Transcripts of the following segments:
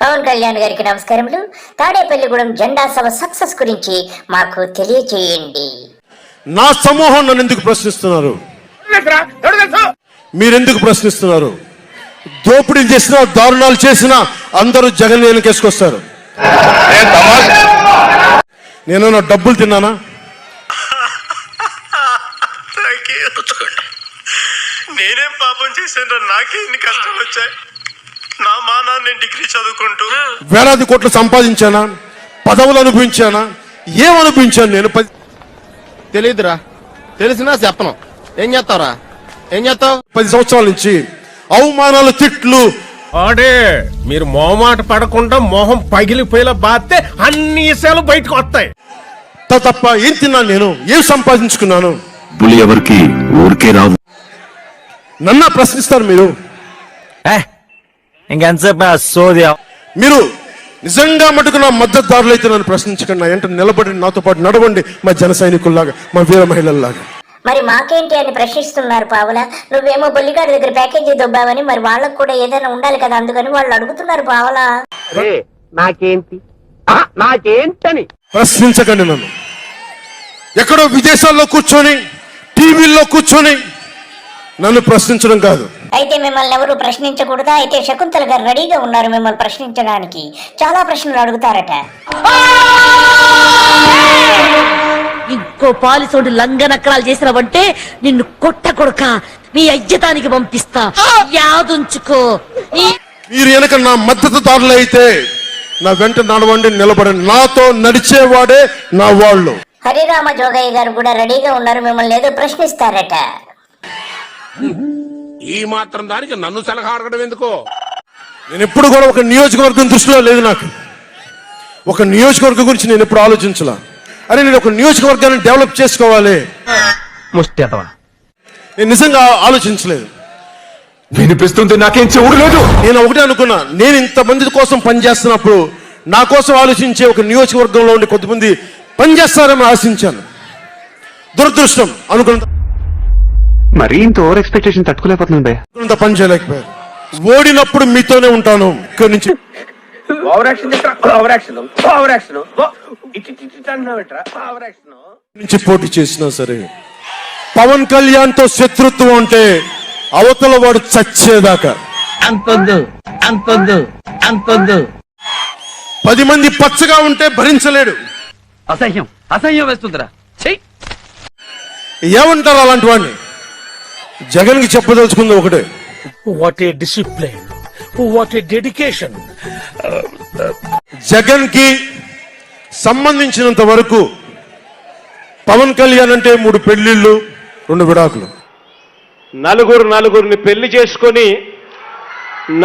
పవన్ కళ్యాణ్ గారికి నమస్కారములు. తాడేపల్లిగూడెం జెండా సభ సక్సెస్ గురించి మాకు తెలియచేయండి. నా సమూహం నన్ను ఎందుకు ప్రశ్నిస్తున్నారు? మీరెందుకు ప్రశ్నిస్తున్నారు? దోపిడీలు చేసినా దారుణాలు చేసినా అందరూ జగన్ వెనకేసుకొస్తారు నేను నా డబ్బులు తిన్నానా? నేనేం పాపం చేశాను నాకే ఇన్ని కష్టాలు వచ్చాయి. నా మానా నేను డిగ్రీ చదువుకుంటూ వేలాది కోట్లు సంపాదించానా? పదవులు అనుభవించానా? ఏం అనుభవించాను నేను తెలియదురా తెలిసినా చెప్పను. ఏం చేస్తావురా? ఏం చేస్తావు? పది సంవత్సరాల నుంచి అవమానాలు తిట్లు. ఆడే మీరు మొహమాట పడకుండా మొహం పగిలిపోయేలా బాస్తే అన్ని విషయాలు బయటకు వస్తాయి. తప్ప ఏం తిన్నాను నేను? ఏం సంపాదించుకున్నాను? పులి ఎవరికి? ఊరికే రావు నన్నా ప్రశ్నిస్తారు మీరు. ఇంకెంతసేపు సోది మీరు నిజంగా మటుకు నా మద్దతుదారులు అయితే నన్ను ప్రశ్నించకండి. నా వెంట నిలబడి నాతో పాటు నడవండి మా జన సైనికుల్లాగా మా వీర మహిళల్లాగా. మరి మాకేంటి అని ప్రశ్నిస్తున్నారు పావల? నువ్వేమో బొల్లిగాడి దగ్గర ప్యాకేజీ దొబ్బావని మరి వాళ్ళకు కూడా ఏదైనా ఉండాలి కదా అందుకని వాళ్ళు అడుగుతున్నారు పావల. నాకేంటి? నాకేంటని? ప్రశ్నించకండి నన్ను. ఎక్కడో విదేశాల్లో కూర్చొని టీవీల్లో కూర్చొని నన్ను ప్రశ్నించడం కాదు. అయితే మిమ్మల్ని ఎవరు ప్రశ్నించకూడదా? అయితే శకుంతల గారు రెడీగా ఉన్నారు మిమ్మల్ని ప్రశ్నించడానికి. చాలా ప్రశ్నలు అడుగుతారట. ఇంకో పాలిసోడు లంగనక్కరాలు చేసినావంటే నిన్ను కొట్ట కొడక నీ అయ్యతానికి పంపిస్తా. యాదుంచుకో. మీరు వెనక నా మద్దతుదారులు అయితే నా వెంట నడవండి నిలబడండి. నాతో నడిచేవాడే నా వాళ్ళు. హరిరామ జోగయ్య గారు కూడా రెడీగా ఉన్నారు మిమ్మల్ని ఏదో ప్రశ్నిస్తారట. ఈ మాత్రం దానికి నన్ను సలహా అడగడం ఎందుకో? నేను ఎప్పుడు కూడా ఒక నియోజకవర్గం దృష్టిలో లేదు నాకు. ఒక నియోజకవర్గం గురించి నేను ఎప్పుడు ఆలోచించలా. అరే నేను ఒక నియోజకవర్గాన్ని డెవలప్ చేసుకోవాలి. నేను నిజంగా ఆలోచించలేదు. వినిపిస్తుంది నాకేం చెవుడు లేదు. నేను ఒకటే అనుకున్నా నేను ఇంతమంది కోసం పనిచేస్తున్నప్పుడు నా కోసం ఆలోచించే ఒక నియోజకవర్గంలో ఉండి కొంతమంది పనిచేస్తారని ఆశించాను. దురదృష్టం అనుకున్నంత మరీ ఇంత ఓవర్ ఎక్స్పెక్టేషన్ తట్టుకోలేకపోతున్నాను అనుకున్నంత పని చేయలేకపోయాను ఓడినప్పుడు మీతోనే ఉంటాను. ఇక్కడి నుంచి over action over action. Over action. ఇటు ఇటు అన్నావేట్రా ఓవర్ యాక్షన్. నుంచి పోటీ చేసినా సరే పవన్ కళ్యాణ్తో శత్రుత్వం అంటే అవతల వాడు చచ్చేదాకా. అంతొద్దు. అంతొద్దు. అంతొద్దు. పది మంది పచ్చగా ఉంటే భరించలేడు. అసహ్యం. అసహ్యం వేస్తుందిరా. ఏమంటారు అలాంటి వాడిని? జగన్కి చెప్పదలుచుకుంది ఒకటే. What a discipline what a dedication జగన్కి సంబంధించినంత వరకు పవన్ కళ్యాణ్ అంటే మూడు పెళ్ళిళ్ళు రెండు విడాకులు. నలుగురు నలుగురిని పెళ్ళి చేసుకొని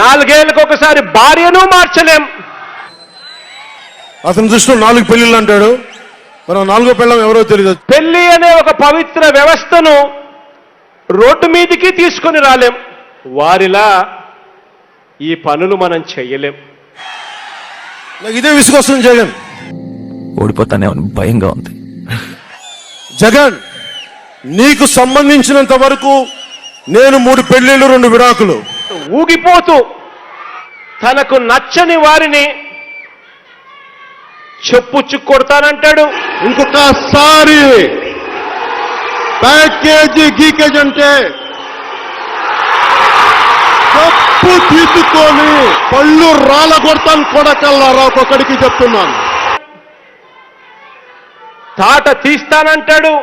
నాలుగేళ్ళకి ఒకసారి భార్యను మార్చలేం. అతని దృష్టిలో నాలుగు పెళ్ళిళ్ళు అంటాడు. ఆ నాలుగో పెళ్ళం ఎవరో తెలియదు పెళ్ళి అనే ఒక పవిత్ర వ్యవస్థను రోడ్డు మీదికి తీసుకొని రాలేం. వారిలా ఈ పనులు మనం చెయ్యలేం నాకు ఇదే విసుకొస్తుంది జగన్. ఓడిపోతానే భయంగా ఉంది. జగన్ నీకు సంబంధించినంత వరకు నేను మూడు పెళ్ళిళ్ళు రెండు విడాకులు. ఊగిపోతూ తనకు నచ్చని వారిని చెప్పుచ్చు కొడతానంటాడు ఇంకొకసారి. ప్యాకేజీ గీకేజ్ అంటే తప్పు తీసుకొని పళ్ళు రాళ్ళ కొడతాను కొడకల్లారా ఒక్కొక్కడికి చెప్తున్నాను. తాట తీస్తానంటాడు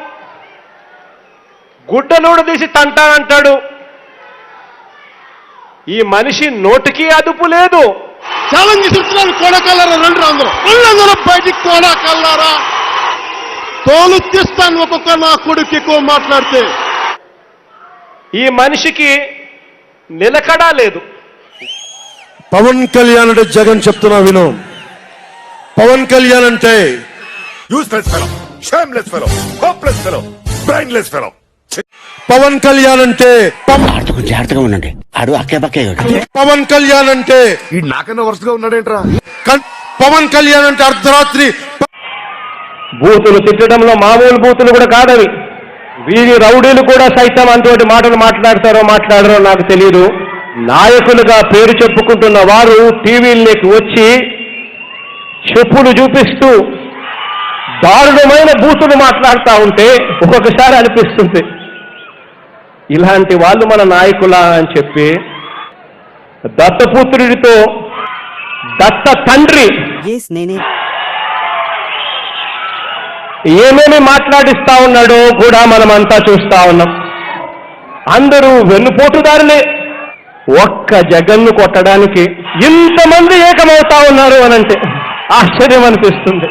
గుడ్డలోడు తీసి తంటానంటాడు. ఈ మనిషి నోటికి అదుపు లేదు. ఛాలెంజ్ చెప్తున్నాను కొడకల్లారా రెండు అందరూ. అందరూ బయటికి కొడకల్లారా తోలు తీస్తాను ఒక్కొక్క నా కొడుకు ఎక్కువ మాట్లాడితే. ఈ మనిషికి నిలకడా లేదు. పవన్ కళ్యాణ్ అంటే జగన్ చెప్తున్నా విను. పవన్ కళ్యాణ్ అంటే useless fellow shameless fellow hopeless fellow brainless fellow Pawan Kalyan అంటే జాగ్రత్తగా ఉండండి. ఆడు అక్కే పక్కే పవన్ కళ్యాణ్ అంటే ఈ నాకన్నా వరుసగా ఉన్నాడేంట్రా? పవన్ కళ్యాణ్ అంటే అర్ధరాత్రి బూతులు తిట్టడంలో మామూలు బూతులు కూడా కాదవి. వీరి రౌడీలు కూడా సైతం అంతటి మాటలు మాట్లాడతారో మాట్లాడరో నాకు తెలియదు నాయకులుగా పేరు చెప్పుకుంటున్న వారు టీవీల్లోకి వచ్చి చెప్పులు చూపిస్తూ దారుణమైన బూతులు మాట్లాడుతూ ఉంటే ఒక్కొక్కసారి అనిపిస్తుంది. ఇలాంటి వాళ్ళు మన నాయకులా అని చెప్పి దత్తపుత్రుడితో దత్త తండ్రి ఏమేమి మాట్లాడిస్తా ఉన్నాడో కూడా మనమంతా చూస్తా ఉన్నాం. అందరూ వెన్నుపోటుదారులే. ఒక్క జగన్ను కొట్టడానికి ఇంతమంది ఏకమవుతా ఉన్నారు అనంటే ఆశ్చర్యం అనిపిస్తుంది.